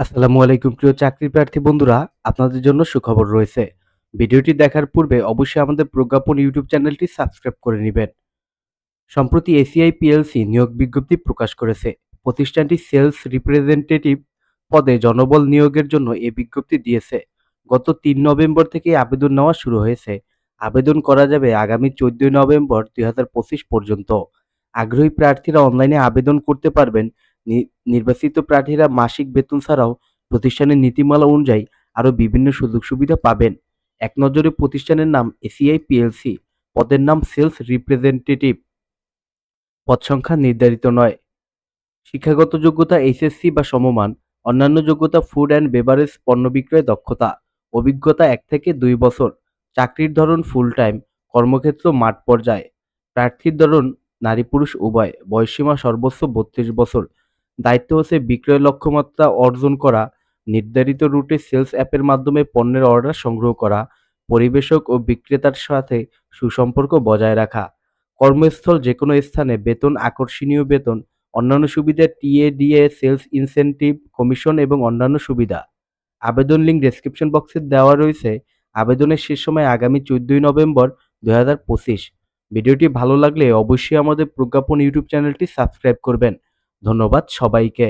আসসালামু আলাইকুম, প্রিয় চাকরি প্রার্থী বন্ধুরা, আপনাদের জন্য সুখবর রয়েছে। ভিডিওটি দেখার পূর্বে অবশ্যই আমাদের প্রজ্ঞাপন ইউটিউব চ্যানেলটি সাবস্ক্রাইব করে নেবেন। সম্প্রতি এসিআই পিএলসি নিয়োগ বিজ্ঞপ্তি প্রকাশ করেছে। প্রতিষ্ঠানটি সেলস রিপ্রেজেন্টেটিভ পদে জনবল নিয়োগের জন্য এ বিজ্ঞপ্তি দিয়েছে। গত তিন নভেম্বর থেকে আবেদন নেওয়া শুরু হয়েছে। আবেদন করা যাবে আগামী চোদ্দই নভেম্বর দুই হাজার পঁচিশ পর্যন্ত। আগ্রহী প্রার্থীরা অনলাইনে আবেদন করতে পারবেন নির্বাচিত প্রার্থীরা মাসিক বেতন ছাড়াও প্রতিষ্ঠানের নীতিমালা অনুযায়ী আরও বিভিন্ন সুযোগ সুবিধা পাবেন। এক নজরে প্রতিষ্ঠানের নাম এসিআই পিএলসি, পদের নাম সেলস রিপ্রেজেন্টেটিভ। পদ সংখ্যা নির্ধারিত নয়। শিক্ষাগত যোগ্যতা এইচএসসি বা সমমান, অন্যান্য যোগ্যতা ফুড অ্যান্ড বেভারেজ, পণ্য বিক্রয় দক্ষতা, অভিজ্ঞতা এক থেকে দুই বছর, চাকরির ধরন ফুল টাইম, কর্মক্ষেত্র মাঠ পর্যায়ে। প্রার্থীর ধরন নারী পুরুষ উভয় বয়সীমা সর্বোচ্চ বত্রিশ বছর দায়িত্ব হচ্ছে বিক্রয় লক্ষ্যমাত্রা অর্জন করা, নির্ধারিত রুটে সেলস অ্যাপের মাধ্যমে পণ্যের অর্ডার সংগ্রহ করা, পরিবেশক ও বিক্রেতার সাথে সুসম্পর্ক বজায় রাখা, কর্মস্থল যে কোনো স্থানে বেতন, আকর্ষণীয় বেতন, অন্যান্য সুবিধা টিএডিএ সেলস ইনসেনটিভ কমিশন এবং অন্যান্য সুবিধা। আবেদন লিঙ্ক ডেসক্রিপশন বক্সে দেওয়া রয়েছে। আবেদনের শেষ সময় আগামী চোদ্দই নভেম্বর দু হাজার পঁচিশ। ভিডিওটি ভালো লাগলে অবশ্যই আমাদের প্রজ্ঞাপন ইউটিউব চ্যানেলটি সাবস্ক্রাইব করবেন। ধন্যবাদ সবাইকে।